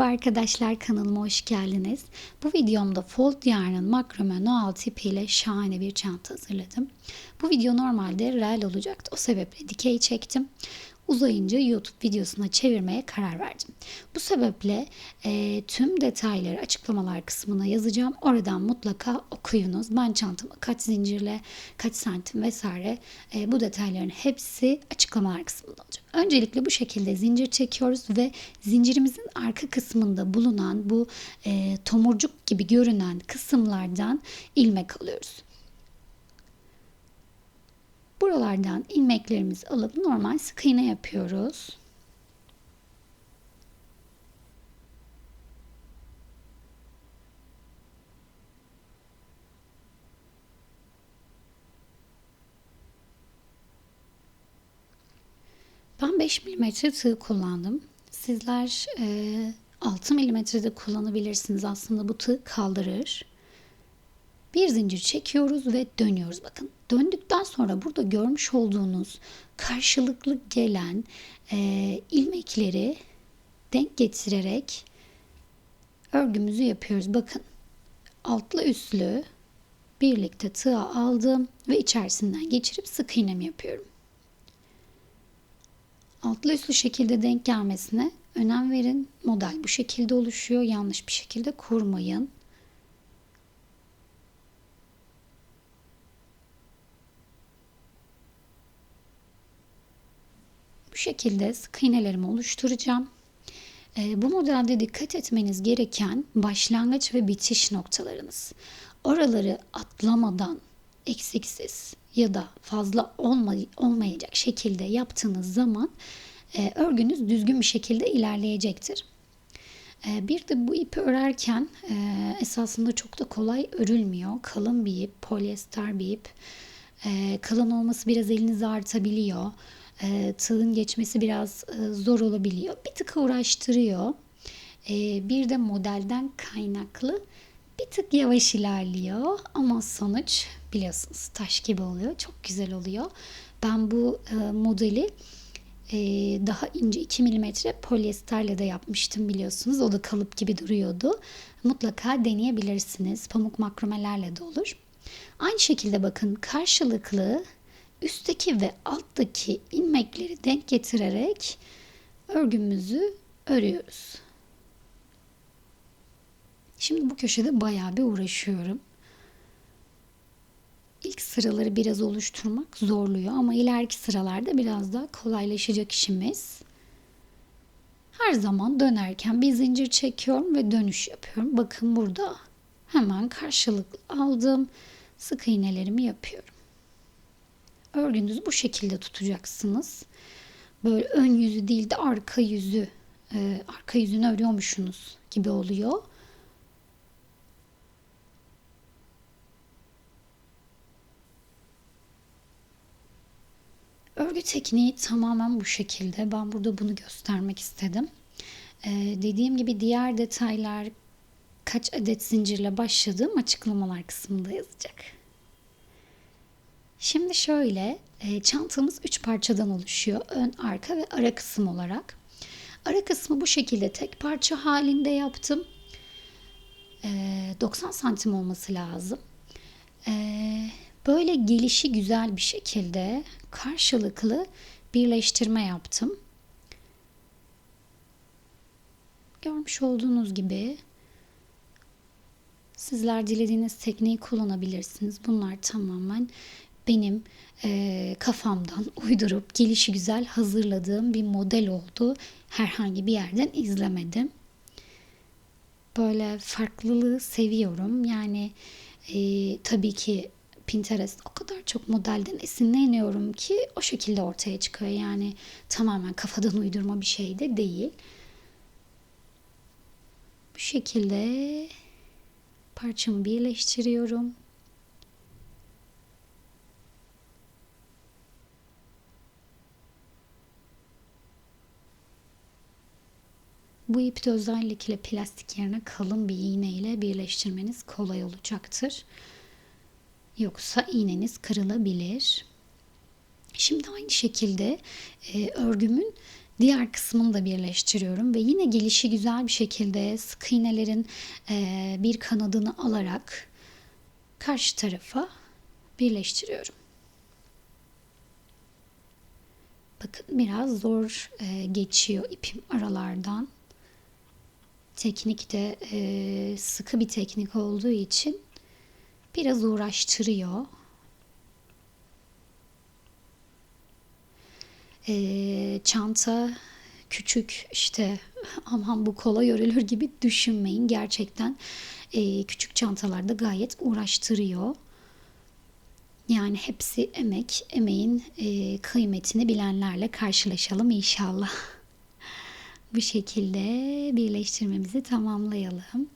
Merhaba arkadaşlar kanalıma hoş geldiniz. Bu videomda Fold Yarn'ın makrame noel tipiyle şahane bir çanta hazırladım. Bu video normalde reel olacaktı. O sebeple dikey çektim. Uzayınca YouTube videosuna çevirmeye karar verdim. Bu sebeple e, tüm detayları açıklamalar kısmına yazacağım. Oradan mutlaka okuyunuz. Ben çantamı kaç zincirle, kaç santim vesaire e, bu detayların hepsi açıklamalar kısmında olacak. Öncelikle bu şekilde zincir çekiyoruz ve zincirimizin arka kısmında bulunan bu e, tomurcuk gibi görünen kısımlardan ilmek alıyoruz. Buralardan ilmeklerimizi alıp normal sık iğne yapıyoruz. Ben 5 mm tığ kullandım. Sizler e, 6 mm de kullanabilirsiniz. Aslında bu tığ kaldırır. Bir zincir çekiyoruz ve dönüyoruz. Bakın döndükten sonra burada görmüş olduğunuz karşılıklı gelen e, ilmekleri denk getirerek örgümüzü yapıyoruz. Bakın altlı üstlü birlikte tığa aldım ve içerisinden geçirip sık iğnemi yapıyorum. Altlı üstlü şekilde denk gelmesine önem verin. Model bu şekilde oluşuyor. Yanlış bir şekilde kurmayın. Şekilde sık iğnelerimi oluşturacağım. E, bu modelde dikkat etmeniz gereken başlangıç ve bitiş noktalarınız. Oraları atlamadan eksiksiz ya da fazla olmay olmayacak şekilde yaptığınız zaman e, örgünüz düzgün bir şekilde ilerleyecektir. E, bir de bu ipi örerken e, esasında çok da kolay örülmüyor. Kalın bir ip, polyester bir ip. E, kalın olması biraz elinizi artabiliyor e, tığın geçmesi biraz e, zor olabiliyor. Bir tık uğraştırıyor. E, bir de modelden kaynaklı bir tık yavaş ilerliyor ama sonuç biliyorsunuz taş gibi oluyor. Çok güzel oluyor. Ben bu modeli daha ince 2 mm polyesterle de yapmıştım biliyorsunuz. O da kalıp gibi duruyordu. Mutlaka deneyebilirsiniz. Pamuk makromelerle de olur. Aynı şekilde bakın karşılıklı üstteki ve alttaki ilmekleri denk getirerek örgümüzü örüyoruz. Şimdi bu köşede bayağı bir uğraşıyorum. İlk sıraları biraz oluşturmak zorluyor ama ileriki sıralarda biraz daha kolaylaşacak işimiz. Her zaman dönerken bir zincir çekiyorum ve dönüş yapıyorum. Bakın burada hemen karşılıklı aldım. Sık iğnelerimi yapıyorum. Örgünüzü bu şekilde tutacaksınız. Böyle ön yüzü değil de arka yüzü, e, arka yüzünü örüyormuşsunuz gibi oluyor. Örgü tekniği tamamen bu şekilde. Ben burada bunu göstermek istedim. Ee, dediğim gibi diğer detaylar kaç adet zincirle başladığım açıklamalar kısmında yazacak. Şimdi şöyle e, çantamız 3 parçadan oluşuyor. Ön, arka ve ara kısım olarak. Ara kısmı bu şekilde tek parça halinde yaptım. E, 90 santim olması lazım. E, böyle gelişi güzel bir şekilde karşılıklı birleştirme yaptım. Görmüş olduğunuz gibi Sizler dilediğiniz tekniği kullanabilirsiniz. Bunlar tamamen benim e, kafamdan uydurup gelişi güzel hazırladığım bir model oldu. Herhangi bir yerden izlemedim. Böyle farklılığı seviyorum. Yani e, tabii ki Pinterest o kadar çok modelden esinleniyorum ki o şekilde ortaya çıkıyor. Yani tamamen kafadan uydurma bir şey de değil. Bu şekilde parçamı birleştiriyorum. Bu ipte özellikle plastik yerine kalın bir iğne ile birleştirmeniz kolay olacaktır. Yoksa iğneniz kırılabilir. Şimdi aynı şekilde e, örgümün Diğer kısmını da birleştiriyorum ve yine gelişi güzel bir şekilde sık iğnelerin e, bir kanadını alarak karşı tarafa birleştiriyorum. Bakın biraz zor e, geçiyor ipim aralardan. Teknik de e, sıkı bir teknik olduğu için biraz uğraştırıyor. E, çanta küçük işte aman bu kolay örülür gibi düşünmeyin. Gerçekten e, küçük çantalarda gayet uğraştırıyor. Yani hepsi emek, emeğin e, kıymetini bilenlerle karşılaşalım inşallah. Bu şekilde birleştirmemizi tamamlayalım.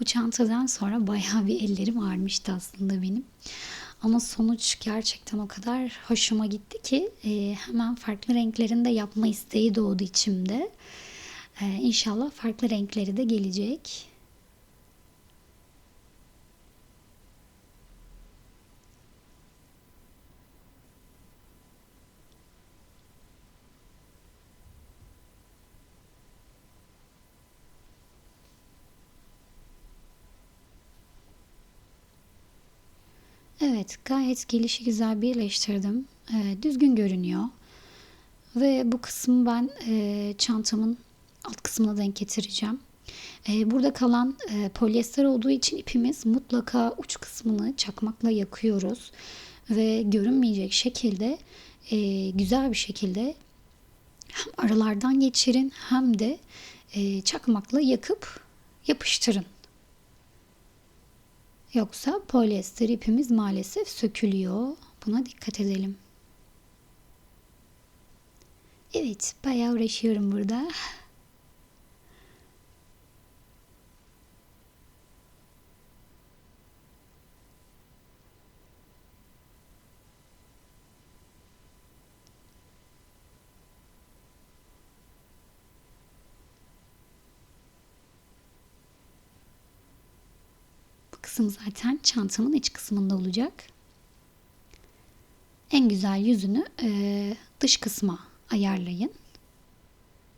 Bu çantadan sonra bayağı bir ellerim ağrımıştı aslında benim. Ama sonuç gerçekten o kadar hoşuma gitti ki e, hemen farklı renklerinde yapma isteği doğdu içimde. E, inşallah farklı renkleri de gelecek. Evet, gayet gelişi güzel birleştirdim. E, düzgün görünüyor. Ve bu kısmı ben e, çantamın alt kısmına denk getireceğim. E, burada kalan e, polyester olduğu için ipimiz mutlaka uç kısmını çakmakla yakıyoruz. Ve görünmeyecek şekilde e, güzel bir şekilde hem aralardan geçirin hem de e, çakmakla yakıp yapıştırın. Yoksa polyester ipimiz maalesef sökülüyor. Buna dikkat edelim. Evet, bayağı uğraşıyorum burada. Kısım zaten çantamın iç kısmında olacak. En güzel yüzünü e, dış kısma ayarlayın.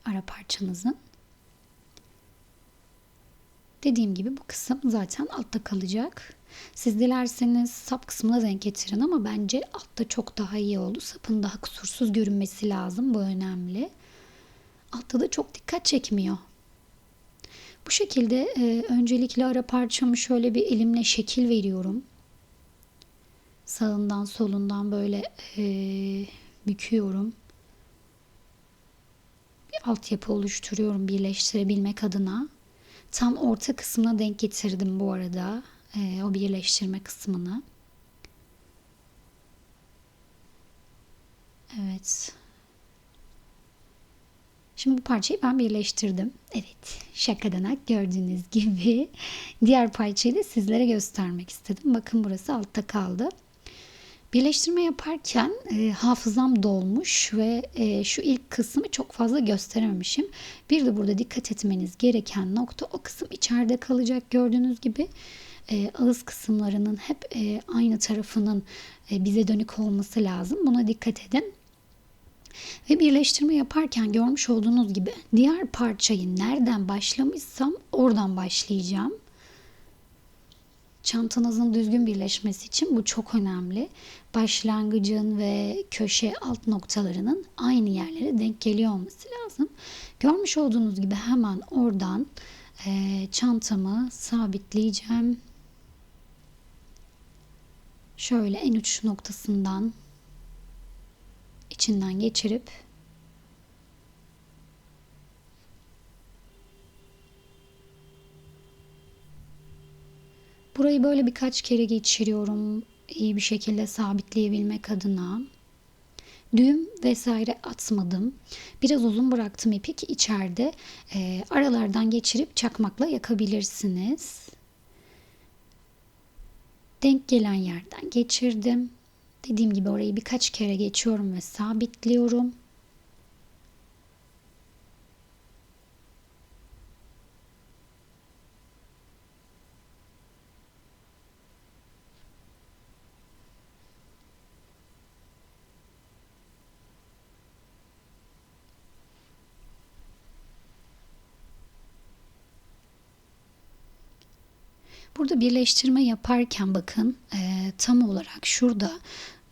Ara parçanızın. Dediğim gibi bu kısım zaten altta kalacak. Siz dilerseniz sap kısmına denk getirin ama bence altta çok daha iyi oldu. Sapın daha kusursuz görünmesi lazım. Bu önemli. Altta da çok dikkat çekmiyor. Bu şekilde e, öncelikle ara parçamı şöyle bir elimle şekil veriyorum. Sağından solundan böyle e, büküyorum. Bir altyapı oluşturuyorum birleştirebilmek adına. Tam orta kısmına denk getirdim bu arada e, o birleştirme kısmını. Evet. Şimdi bu parçayı ben birleştirdim. Evet şakadanak gördüğünüz gibi diğer parçayı da sizlere göstermek istedim. Bakın burası altta kaldı. Birleştirme yaparken e, hafızam dolmuş ve e, şu ilk kısmı çok fazla gösterememişim. Bir de burada dikkat etmeniz gereken nokta o kısım içeride kalacak gördüğünüz gibi. E, ağız kısımlarının hep e, aynı tarafının e, bize dönük olması lazım. Buna dikkat edin. Ve birleştirme yaparken görmüş olduğunuz gibi diğer parçayı nereden başlamışsam oradan başlayacağım. Çantanızın düzgün birleşmesi için bu çok önemli. Başlangıcın ve köşe alt noktalarının aynı yerlere denk geliyor olması lazım. Görmüş olduğunuz gibi hemen oradan e, çantamı sabitleyeceğim. Şöyle en uç noktasından içinden geçirip Burayı böyle birkaç kere geçiriyorum iyi bir şekilde sabitleyebilmek adına. Düğüm vesaire atmadım. Biraz uzun bıraktım ipi ki içeride e, aralardan geçirip çakmakla yakabilirsiniz. Denk gelen yerden geçirdim. Dediğim gibi orayı birkaç kere geçiyorum ve sabitliyorum. Burada birleştirme yaparken bakın e, tam olarak şurada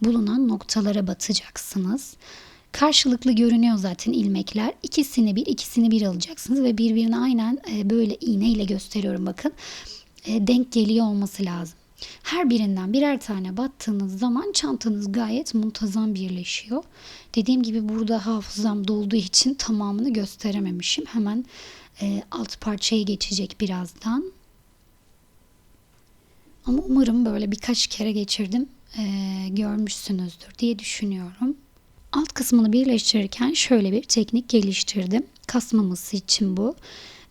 bulunan noktalara batacaksınız. Karşılıklı görünüyor zaten ilmekler. İkisini bir, ikisini bir alacaksınız ve birbirine aynen e, böyle iğne ile gösteriyorum bakın. E, denk geliyor olması lazım. Her birinden birer tane battığınız zaman çantanız gayet muntazam birleşiyor. Dediğim gibi burada hafızam dolduğu için tamamını gösterememişim. Hemen e, alt parçaya geçecek birazdan. Ama umarım böyle birkaç kere geçirdim. e, görmüşsünüzdür diye düşünüyorum. Alt kısmını birleştirirken şöyle bir teknik geliştirdim. Kasmaması için bu.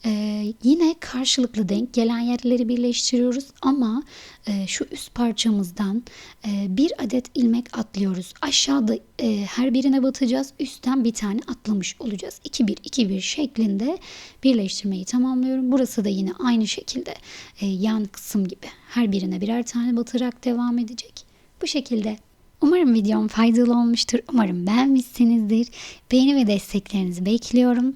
Ee, yine karşılıklı denk gelen yerleri birleştiriyoruz ama e, şu üst parçamızdan e, bir adet ilmek atlıyoruz. Aşağıda e, her birine batacağız. Üstten bir tane atlamış olacağız. 2-1 2-1 şeklinde birleştirmeyi tamamlıyorum. Burası da yine aynı şekilde e, yan kısım gibi her birine birer tane batarak devam edecek. Bu şekilde Umarım videom faydalı olmuştur. Umarım beğenmişsinizdir. Beğeni ve desteklerinizi bekliyorum.